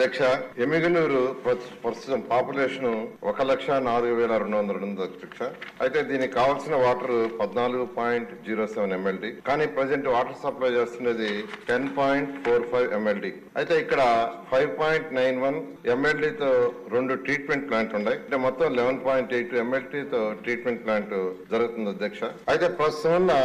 అధ్యక్ష ఎమిగనూరు ప్రస్తుతం పాపులేషన్ ఒక లక్ష నాలుగు వేల రెండు వందల రెండు అధ్యక్ష. అయితే దీనికి కావాల్సిన వాటర్ పద్నాలుగు పాయింట్ జీరో సెవెన్ ఎంఎల్డి కానీ ప్రజెంట్ వాటర్ సప్లై చేస్తున్నది ten point four five MLD అయితే ఇక్కడ ఫైవ్ పాయింట్ నైన్ వన్ ఎంఎల్డీతో రెండు ట్రీట్మెంట్ ప్లాంట్ ఉన్నాయి. అంటే మొత్తం లెవెన్ పాయింట్ ఎయిట్ ఎంఎల్టీతో ట్రీట్మెంట్ ప్లాంట్ జరుగుతుంది అధ్యక్ష. అయితే ప్రస్తుతం ఉన్న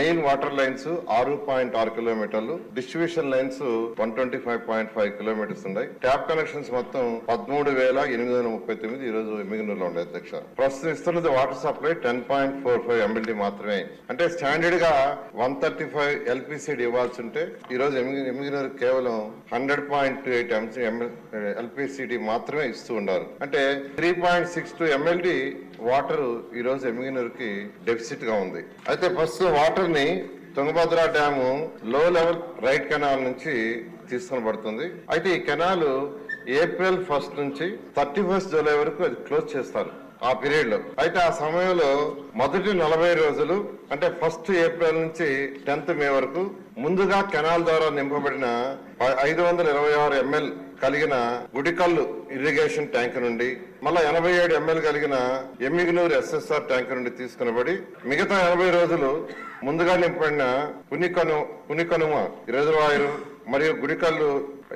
మెయిన్ వాటర్ లైన్స్ ఆరు పాయింట్ ఆరు కిలోమీటర్లు. Distribution lines one twenty five point five kilometres ఉన్నాయి. ట్యాప్ కనెక్షన్స్ మొత్తం పదమూడు వేల ఎనిమిది వందల ముప్పై తొమ్మిది ఈ రోజు ఎమ్మిగనూరులో ఉన్నాయి అధ్యక్ష. ప్రస్తుతం ఇస్తున్నది water supply ten point four five MLD మాత్రమే. అంటే స్టాండర్డ్గా వన్ థర్టీ ఫైవ్ ఎల్పిసిడి ఇవ్వాల్సి ఉంటే ఈ రోజు ఎమ్మిగనూరు కేవలం hundred point two eight LPCD మాత్రమే ఇస్తూ ఉన్నారు అంటే three point six two MLD water ఈరోజు రోజు ఎమ్మిగనూరుకి డెఫిసిట్గా ఉంది. అయితే ప్రస్తుతం వాటర్ని తుంగభద్ర డ్యాము లో లెవెల్ రైట్ కెనాల్ నుంచి తీసుకొని పడుతుంది అయితే ఈ కెనాల్ ఏప్రిల్ ఫస్ట్ నుంచి థర్టీ ఫస్ట్ జూలై వరకు అది క్లోజ్ చేస్తారు ఆ పీరియడ్లో. అయితే ఆ సమయంలో మొదటి నలభై రోజులు అంటే ఫస్ట్ ఏప్రిల్ నుంచి టెన్త్ మే వరకు ముందుగా కెనాల్ ద్వారా నింపబడిన ఐదు వందల ఇరవై ఆరు ఎంఎల్ కలిగిన గుడికల్లు ఇరిగేషన్ ట్యాంక్ నుండి మళ్ళా ఎనభై ఏడు ఎంఎల్ కలిగిన ఎమ్మిగనూరు ఎస్ఎస్ఆర్ ట్యాంక్ నుండి తీసుకునబడి మిగతా ఎనభై రోజులు ముందుగా నింపడిన పునికను పునికనుమ రిజర్వాయరు మరియు గుడికల్లు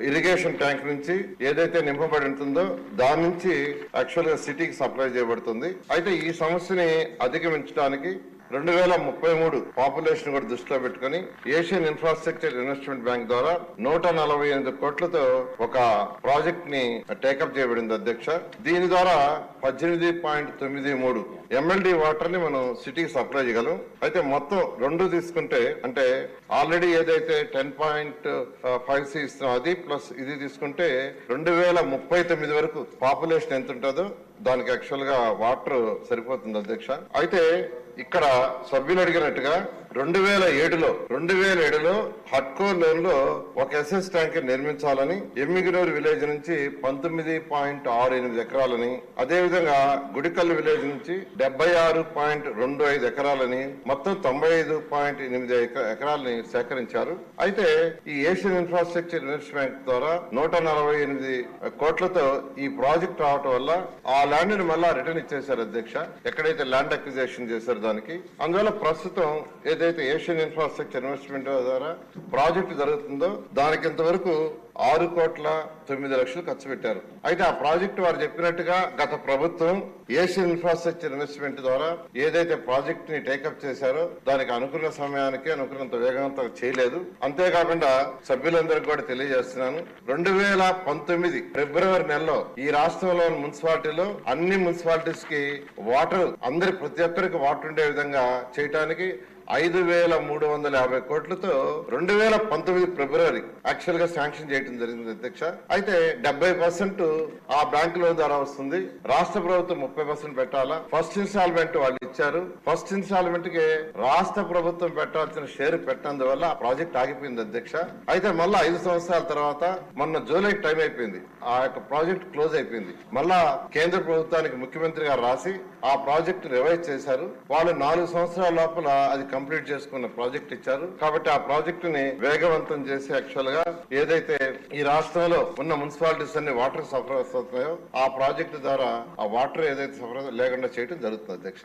ఇరిగేషన్ ట్యాంక్ నుంచి ఏదైతే నింపబడి ఉంటుందో దాని నుంచి యాక్చువల్గా సిటీకి సప్లై చేయబడుతుంది. అయితే ఈ సమస్యని అధిగమించడానికి రెండు వేల ముప్పై మూడు పాపులేషన్ కూడా దృష్టిలో పెట్టుకుని ఏషియన్ ఇన్ఫ్రాస్ట్రక్చర్ ఇన్వెస్ట్మెంట్ బ్యాంక్ ద్వారా నూట నలభై ఎనిమిది కోట్లతో ఒక ప్రాజెక్ట్ని టేకప్ చేయబడింది అధ్యక్ష. దీని ద్వారా పద్దెనిమిది పాయింట్ తొమ్మిది మూడు ఎంఎల్డి వాటర్ని మనం సిటీకి సప్లై చేయగలం. అయితే మొత్తం రెండు తీసుకుంటే అంటే ఆల్రెడీ ఏదైతే టెన్ పాయింట్ ఫైవ్ సి ఇస్తున్నాం అది ప్లస్ ఇది తీసుకుంటే రెండు వేల ముప్పై తొమ్మిది వరకు పాపులేషన్ ఎంత ఉంటుందో దానికి యాక్చువల్గా వాటర్ సరిపోతుంది అధ్యక్ష. అయితే ఇక్కడ సభ్యులు అడిగినట్టుగా రెండు వేల ఏడులో రెండు వేల ఏడులో హట్కో లోన్లో ఒక ఎస్ఎస్ ట్యాంక్ నిర్మించాలని ఎమ్మిగినూరు విలేజ్ నుంచి పంతొమ్మిది పాయింట్ ఆరు ఎనిమిది ఎకరాలని అదే విధంగా గుడికల్లు విలేజ్ నుంచి డెబ్బై ఆరు పాయింట్ రెండు ఐదు ఎకరాలని మొత్తం తొంభై ఐదు పాయింట్ ఎనిమిది ఎక- ఎకరాలని సేకరించారు. అయితే ఈ ఏషియన్ ఇన్ఫ్రాస్ట్రక్చర్ ఇన్వెస్ట్మెంట్ ద్వారా నూట నలభై ఎనిమిది కోట్లతో ఈ ప్రాజెక్ట్ రావటం వల్ల ఆ ల్యాండ్ని మళ్ళా రిటర్న్ ఇచ్చేశారు అధ్యక్ష. ఎక్కడైతే ల్యాండ్ అక్విజేషన్ చేశారు దానికి. అందువల్ల ప్రస్తుతం ఏదైతే ఏషియన్ ఇన్ఫ్రాస్ట్రక్చర్ ఇన్వెస్ట్మెంట్ ద్వారా ప్రాజెక్ట్ జరుగుతుందో దానికి ఇంతవరకు ఆరు కోట్ల తొమ్మిది లక్షలు ఖర్చు పెట్టారు. అయితే ఆ ప్రాజెక్ట్ వారు చెప్పినట్టుగా గత ప్రభుత్వం ఏషియన్ ఇన్ఫ్రాస్ట్రక్చర్ ఇన్వెస్ట్మెంట్ ద్వారా ఏదైతే ప్రాజెక్ట్ని టేకప్ చేశారో దానికి అనుకున్న సమయానికి అనుకున్నంత వేగవంతం చేయలేదు. అంతేకాకుండా సభ్యులందరికీ కూడా తెలియజేస్తున్నాను. రెండు వేల పంతొమ్మిది ఫిబ్రవరి నెలలో ఈ రాష్ట్రంలోని మున్సిపాలిటీలో అన్ని మున్సిపాలిటీస్కి వాటర్ అందరి ప్రతి ఒక్కరికి వాటర్ ఉండే విధంగా చేయటానికి ఐదు వేల మూడు వందల యాభై కోట్లతో రెండు వేల పంతొమ్మిది ఫిబ్రవరి యాక్చువల్గా శాంక్షన్ చేయడం జరిగింది అధ్యక్ష. అయితే డెబ్బై పర్సెంట్ ఆ బ్యాంక్ లోన్ ద్వారా వస్తుంది. రాష్ట్ర ప్రభుత్వం ముప్పై పర్సెంట్ పెట్టాలా? ఫస్ట్ ఇన్స్టాల్మెంట్ వాళ్ళు ఇచ్చారు. ఫస్ట్ ఇన్స్టాల్మెంట్కి రాష్ట్ర ప్రభుత్వం పెట్టాల్సిన షేర్ పెట్టినందువల్ల ఆ ప్రాజెక్ట్ ఆగిపోయింది అధ్యక్ష. అయితే మళ్ళా ఐదు సంవత్సరాల తర్వాత మొన్న జూలై టైం అయిపోయింది. ఆ యొక్క ప్రాజెక్ట్ క్లోజ్ అయిపోయింది. మళ్ళా కేంద్ర ప్రభుత్వానికి ముఖ్యమంత్రి గారు రాసి ఆ ప్రాజెక్ట్ రివైజ్ చేశారు. వాళ్ళు నాలుగు సంవత్సరాల లోపల అది కంప్లీట్ చేసుకున్న ప్రాజెక్ట్ ఇచ్చారు. కాబట్టి ఆ ప్రాజెక్ట్ని వేగవంతం చేసి యాక్చువల్గా ఏదైతే ఈ రాష్ట్రంలో ఉన్న మున్సిపాలిటీస్ అన్ని వాటర్ సఫర్ ఆ ప్రాజెక్ట్ ద్వారా ఆ వాటర్ ఏదైతే సఫర్ లేకుండా చేయడం జరుగుతుంది అధ్యక్ష.